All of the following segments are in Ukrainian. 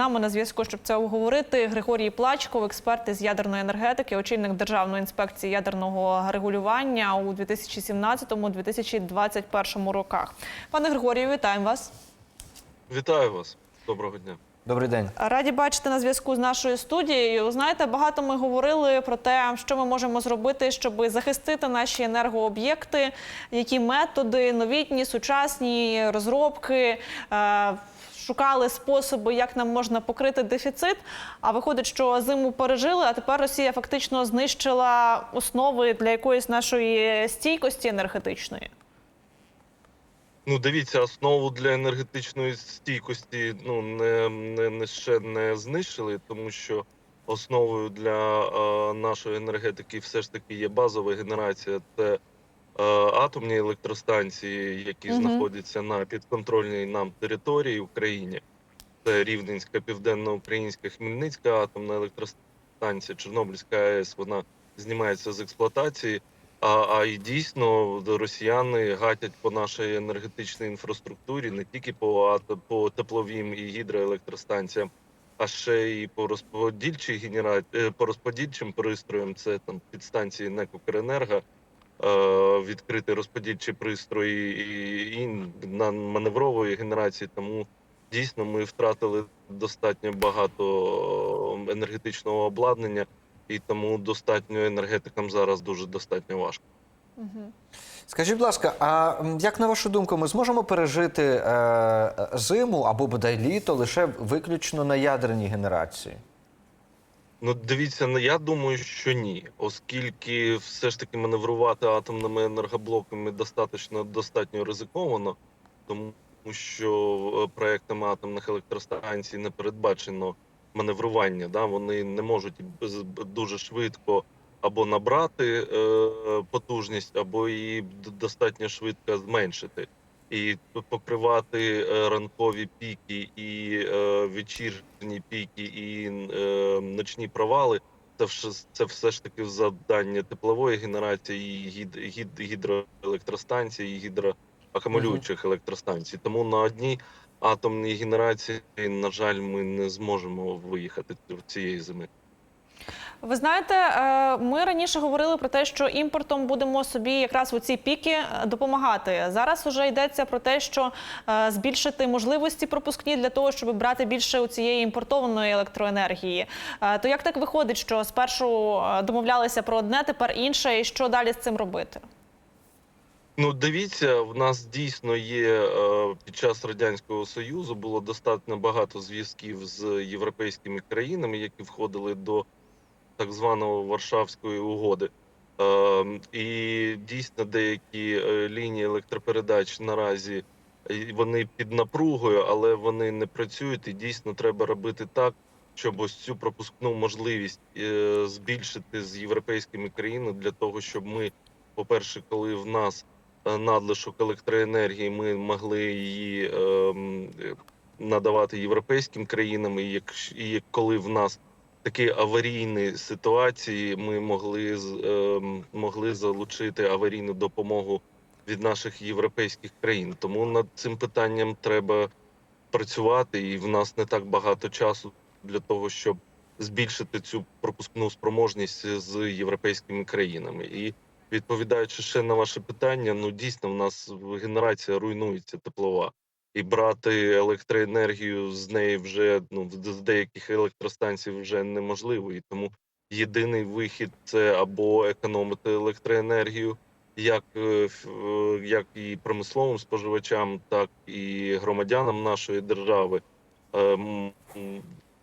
нами на зв'язку, щоб це обговорити. Григорій Плачков, експерт із ядерної енергетики, очільник Державної інспекції ядерного регулювання у 2017-2021 роках. Пане Григорію, вітаємо вас. Вітаю вас. Доброго дня. Добрий день. Раді бачити на зв'язку з нашою студією. Знаєте, багато ми говорили про те, що ми можемо зробити, щоб захистити наші енергооб'єкти, які методи, новітні, сучасні розробки. Шукали способи, як нам можна покрити дефіцит. А виходить, що зиму пережили, а тепер Росія фактично знищила основи для якоїсь нашої стійкості енергетичної. Ну, дивіться, основу для енергетичної стійкості ну не, не, не ще не знищили, тому що основою для е, нашої енергетики все ж таки є базова генерація. Це атомні електростанції, які Мгм. знаходяться на підконтрольній нам території Україні. Це Рівненська, Південноукраїнська, Хмельницька атомна електростанція, Чорнобильська АЕС. Вона знімається з експлуатації. А, а і дійсно росіяни гатять по нашій енергетичній інфраструктурі не тільки по по тепловим і гідроелектростанціям, а ще і по розподільчій генера... е, по розподільчим пристроям. Це там підстанції НЕК «Укренерго», е, відкритий розподільчий пристрої і, і на маневрової генерації. Тому дійсно ми втратили достатньо багато енергетичного обладнання і тому достатньо енергетикам зараз дуже достатньо важко. Скажіть, будь ласка, а як на вашу думку, ми зможемо пережити е, зиму або бодай літо лише виключно на ядерній генерації? Ну, дивіться, ну, я думаю, що ні, оскільки все ж таки маневрувати атомними енергоблоками достатньо достатньо ризиковано, тому що е, проектами атомних електростанцій не передбачено маневрування. Да? Вони не можуть дуже швидко або набрати е, потужність, або її достатньо швидко зменшити. І покривати е, ранкові піки і е, вечірні піки, і е, ночні провали. Це все, це все ж таки завдання теплової генерації, і гід, гід, гідроелектростанцій, і гідроакумулюючих електростанцій. Тому на одній атомній генерації, на жаль, ми не зможемо виїхати цієї зими. Ви знаєте, е, ми раніше говорили про те, що імпортом будемо собі якраз у ці піки е, допомагати. Зараз вже йдеться про те, що е, збільшити можливості пропускні для того, щоб брати більше у цієї імпортованої електроенергії. То як так виходить, що спершу домовлялися про одне, тепер інше, і що далі з цим робити? Ну, дивіться, в нас дійсно є під час радянського союзу було достатньо багато зв'язків з європейськими країнами, які входили до так званого Варшавської угоди. Е, і дійсно деякі е, лінії електропередач наразі е, вони під напругою, але вони не працюють. І дійсно треба робити так, щоб ось цю пропускну можливість е, збільшити з європейськими країнами для того, щоб ми, по-перше, коли в нас надлишок електроенергії, ми могли її ем, надавати європейським країнам, і коли в нас такі аварійні ситуації, ми могли ем, могли залучити аварійну допомогу від наших європейських країн. Тому над цим питанням треба працювати, і в нас не так багато часу для того, щоб збільшити цю пропускну спроможність з європейськими країнами. І відповідаючи ще на ваше питання, ну дійсно в нас генерація руйнується теплова. І брати електроенергію з неї вже ну з деяких електростанцій вже неможливо. І тому єдиний вихід це або економити електроенергію, як, е, е, як і промисловим споживачам, так і громадянам нашої держави. Ем,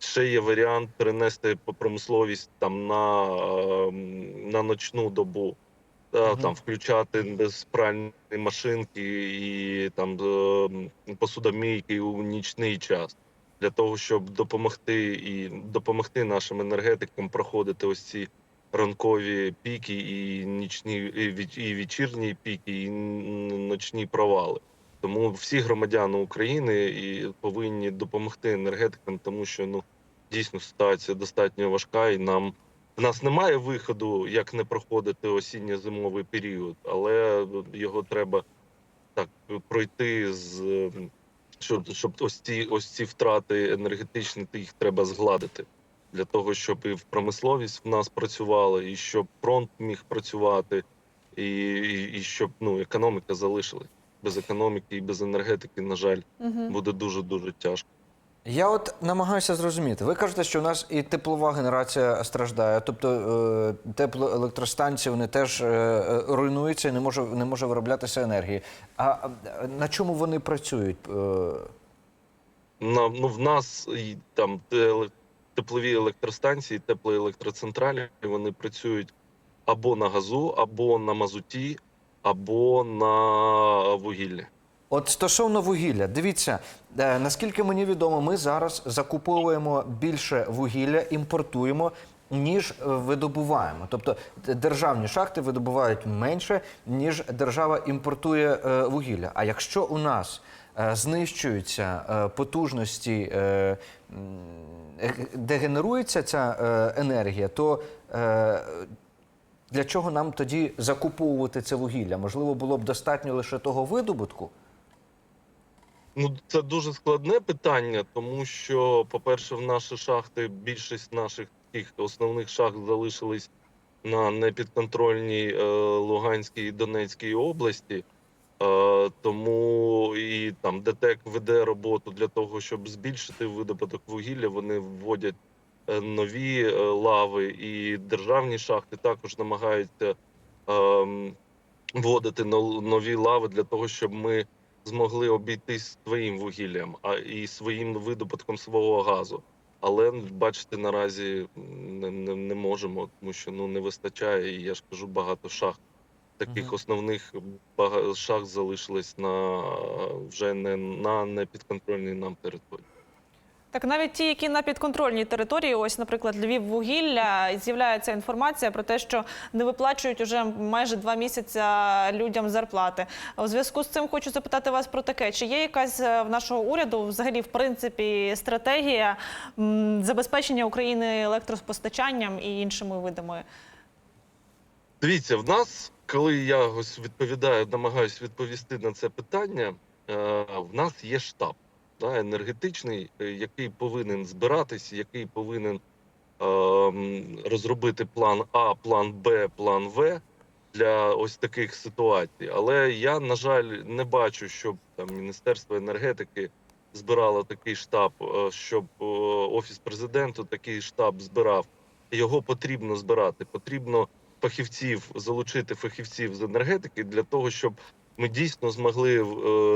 Ще є варіант перенести промисловість там на, ем, на ночну добу. Та, Мгм. Там включати без пральні машинки і там е, посудомійки у нічний час для того, щоб допомогти і допомогти нашим енергетикам проходити ось ці ранкові піки, і нічні і вечірні піки, і ночні провали. Тому всі громадяни України і повинні допомогти енергетикам, тому що ну дійсно ситуація достатньо важка, і нам в нас немає виходу, як не проходити осінньо-зимовий період, але його треба так пройти з щоб, щоб ось ці ось ці втрати енергетичні, їх треба згладити для того, щоб і в промисловість в нас працювала, і щоб фронт міг працювати, і, і, і щоб ну економіка залишилась. Без економіки і без енергетики, на жаль, Угу. буде дуже дуже тяжко. Я от намагаюся зрозуміти. Ви кажете, що у нас і теплова генерація страждає, тобто е, теплоелектростанції вони теж е, е, руйнуються і не може, не може вироблятися енергії. А на чому вони працюють? На ну в нас там теплові електростанції, теплоелектроцентралі вони працюють або на газу, або на мазуті, або на вугіллі. От стосовно вугілля, дивіться, е, наскільки мені відомо, ми зараз закуповуємо більше вугілля, імпортуємо. Ніж видобуваємо, тобто державні шахти видобувають менше, ніж держава імпортує е, вугілля. А якщо у нас е, знищуються потужності, е, де генерується ця енергія, то для чого нам тоді закуповувати це вугілля? Можливо, було б достатньо лише того видобутку. Ну, це дуже складне питання, тому що, по-перше, в наші шахти більшість наших таких основних шахт залишились на непідконтрольній е, Луганській і Донецькій області. Е, тому і там ДТЕК веде роботу для того, щоб збільшити видобуток вугілля. Вони вводять е, нові е, лави, і державні шахти також намагаються ем, вводити нові лави для того, щоб ми змогли обійтись своїм вугіллям, а і своїм видобутком свого газу. Але бачите, наразі не, не, не можемо, тому що ну не вистачає. І я ж кажу, багато шахт. Таких Мгм. основних шахт залишилось на вже не на непідконтрольній нам території. Так навіть ті, які на підконтрольній території, ось, наприклад, Львів вугілля, з'являється інформація про те, що не виплачують уже майже два місяці людям зарплати. У зв'язку з цим хочу запитати вас про таке: чи є якась е, в нашого уряду взагалі в принципі стратегія забезпечення України електроспостачанням і іншими видами? Дивіться, в нас, коли я ось відповідаю, намагаюся відповісти на це питання, е, в нас є штаб да, енергетичний, е, який повинен збиратись, який повинен е, розробити план А, план Б, план В для ось таких ситуацій. Але я, на жаль, не бачу, щоб там Міністерство енергетики збирало такий штаб, е, щоб е, офіс президенту такий штаб збирав. Його потрібно збирати. Потрібно фахівців залучити фахівців з енергетики для того, щоб ми дійсно змогли е,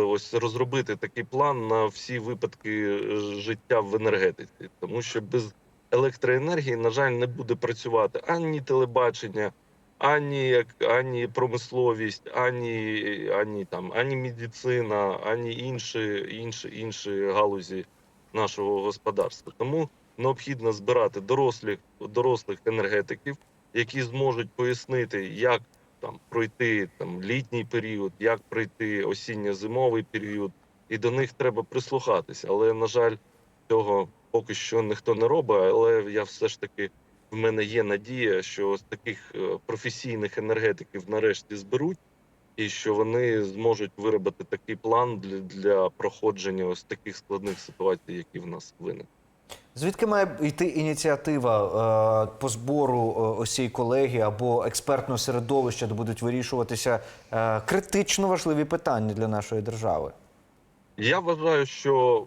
ось розробити такий план на всі випадки е, життя в енергетиці, тому що без електроенергії, на жаль, не буде працювати ані телебачення, ані як ані промисловість, ані ані там ані медицина, ані інші, інші, інші галузі нашого господарства. Тому необхідно збирати дорослих дорослих енергетиків, які зможуть пояснити, як там пройти там літній період, як пройти осінньо-зимовий період, і до них треба прислухатися. Але на жаль, цього поки що ніхто не робить. Але я все ж таки в мене є надія, що таких е, професійних енергетиків нарешті зберуть, і що вони зможуть виробити такий план для, для проходження ось таких складних ситуацій, які в нас виникли. Звідки має йти ініціатива е, по збору е, ось цієї або експертного середовища, де будуть вирішуватися е, критично важливі питання для нашої держави? Я вважаю, що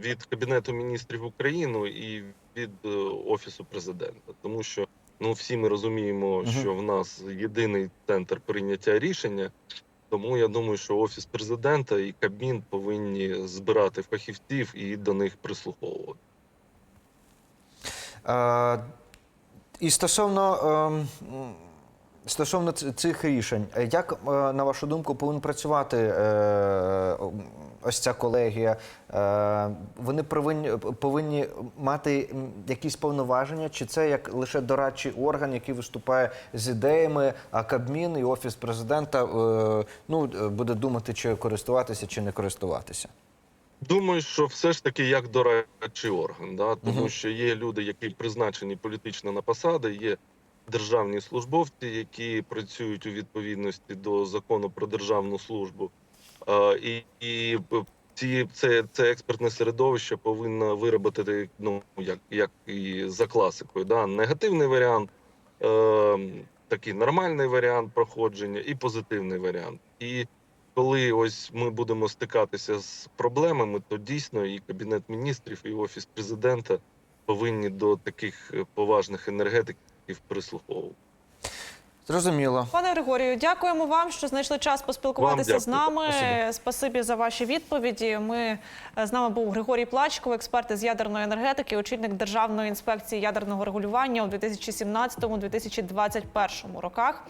від Кабінету міністрів України і від Офісу президента, тому що ну всі ми розуміємо, що в нас єдиний центр прийняття рішення. Тому я думаю, що офіс президента і Кабмін повинні збирати фахівців і до них прислуховувати. І стосовно, ем, стосовно цих рішень, як, е, на вашу думку, повинна працювати е, ось ця колегія? Е, Вони повинні, повинні мати якісь повноваження, чи це як лише дорадчий орган, який виступає з ідеями, а Кабмін і Офіс президента ну, буде думати, чи користуватися, чи не користуватися? Думаю, що все ж таки як дорадчий орган, да? тому Мгм. що є люди, які призначені політично на посади, є державні службовці, які працюють у відповідності до закону про державну службу. Е, І, і ці це, це експертне середовище повинно виробити ну як, як і за класикою. Да? Негативний варіант, е, такий нормальний варіант проходження і позитивний варіант. І коли ось ми будемо стикатися з проблемами, то дійсно і кабінет міністрів, і офіс президента повинні до таких е, поважних енергетиків прислуховувати. Зрозуміло. Пане Григорію, дякуємо вам, що знайшли час поспілкуватися з нами. Спасибі. Спасибі за ваші відповіді. Ми е, з нами був Григорій Плачков, експерт з ядерної енергетики, очільник Державної інспекції ядерного регулювання у 2017-2021 роках.